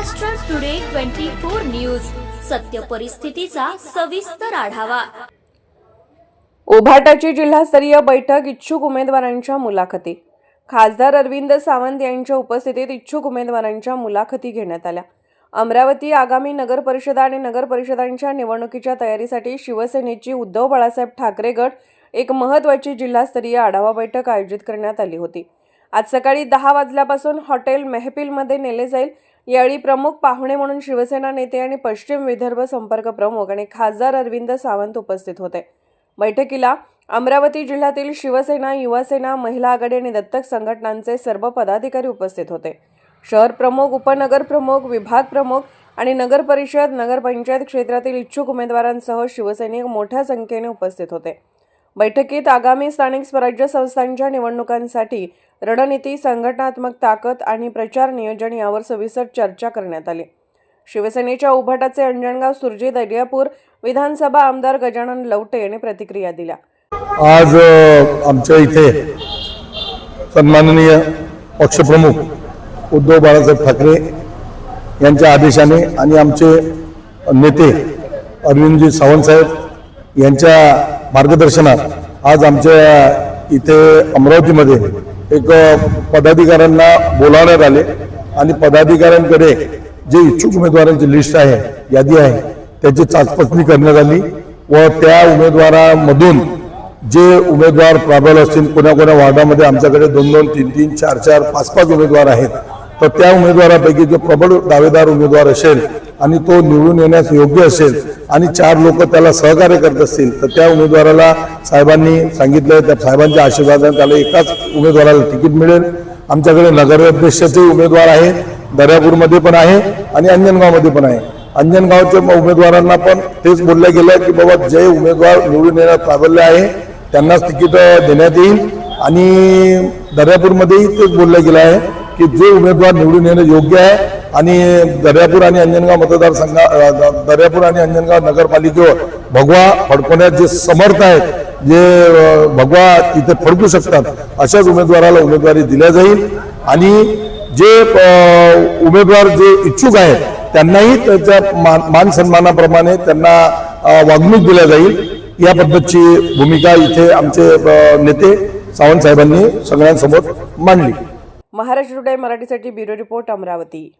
Maharashtra today twenty four news सत्य परिस्थितीचा सविस्तर आढावा. उभाटाची जिल्हास्तरीय बैठक इच्छुक उमेदवारांच्या मुलाखती. खासदार अरविंद सावंत यांच्या उपस्थितीत इच्छुक उमेदवारांच्या मुलाखती घेण्यात आल्या. अमरावती आगामी नगर परिषदा आणि नगर परिषदांच्या निवडणुकीच्या तयारीसाठी शिवसेनेची उद्धव बाळासाहेब ठाकरे गट एक महत्त्वाची जिल्हास्तरीय आढावा बैठक आयोजित करण्यात आली होती. आज सकाळी दहा वाजल्यापासून हॉटेल मेहपिलमध्ये नेले जाईल यावेळी प्रमुख पाहुणे म्हणून शिवसेना नेते आणि पश्चिम विदर्भ संपर्क प्रमुख आणि खासदार अरविंद सावंत उपस्थित होते. बैठकीला अमरावती जिल्ह्यातील शिवसेना युवासेना महिला आघाडी आणि दत्तक संघटनांचे सर्व पदाधिकारी उपस्थित होते. शहर प्रमुख उपनगर प्रमुख विभाग प्रमुख आणि नगर परिषद नगरपंचायत क्षेत्रातील इच्छुक उमेदवारांसह शिवसैनिक मोठ्या संख्येने उपस्थित होते. बैठकीत आगामी स्थानिक स्वराज्य संस्थांच्या निवडणुकांसाठी रणनीती संघटनात्मक ताकद आणि प्रचार नियोजन यावर सविस्तर चर्चा करण्यात आली. शिवसेनेच्या उभाटाचे अंजणगाव सुरजी दर्यापूर विधानसभा आमदार गजानन लवटे यांनी प्रतिक्रिया दिल्या. आज आमच्या इथे सन्माननीय पक्षप्रमुख उद्धव बाळासाहेब ठाकरे यांच्या आदेशाने आणि आमचे नेते अरविंदजी सावंतसाहेब यांच्या मार्गदर्शनात. आज आमच्या इथे अमरावतीमध्ये एक पदाधिकाऱ्यांना बोलावण्यात आले आणि पदाधिकाऱ्यांकडे जे इच्छुक उमेदवारांची लिस्ट आहे यादी आहे त्याची चाचपणी करण्यात आली व त्या उमेदवारामधून जे उमेदवार प्राबल असतील कोणा कोणा वार्डामध्ये आमच्याकडे दोन दोन तीन तीन चार चार पाच पाच उमेदवार आहेत तर त्या उमेदवारापैकी जो प्रबळ दावेदार उमेदवार असेल आणि तो निवडून येण्यास योग्य असेल आणि चार लोक त्याला सहकार्य करत असतील तर त्या उमेदवाराला साहेबांनी सांगितलं त्या साहेबांच्या आशीर्वादाने त्याला एकाच उमेदवाराला तिकीट मिळेल. आमच्याकडे नगराध्यक्षाचे उमेदवार आहे दर्यापूरमध्ये पण आहे आणि अंजनगावमध्ये पण आहे. अंजनगावच्या उमेदवारांना पण तेच बोललं गेलं की बाबा जे उमेदवार निवडून येण्यात प्राबल्य आहे त्यांनाच तिकीट देण्यात येईल. आणि दर्यापूरमध्येही तेच बोललं गेलं आहे. की जे उमेदवार निवडून येणं योग्य आहे आणि दर्यापूर आणि अंजनगाव मतदारसंघा दर्यापूर आणि अंजनगाव नगरपालिकेवर भगवा फडकवण्यात जे समर्थ आहेत जे भगवा इथे फडकू शकतात अशाच उमेदवाराला उमेदवारी दिल्या जाईल. आणि जे उमेदवार जे इच्छुक आहेत त्यांनाही त्याच्या मान सन्मानाप्रमाणे त्यांना वागणूक दिल्या जाईल. या पद्धतची भूमिका इथे आमचे नेते सावंत साहेबांनी सगळ्यांसमोर मांडली. महाराष्ट्र टुडे मराठीसाठी ब्युरो रिपोर्ट अमरावती.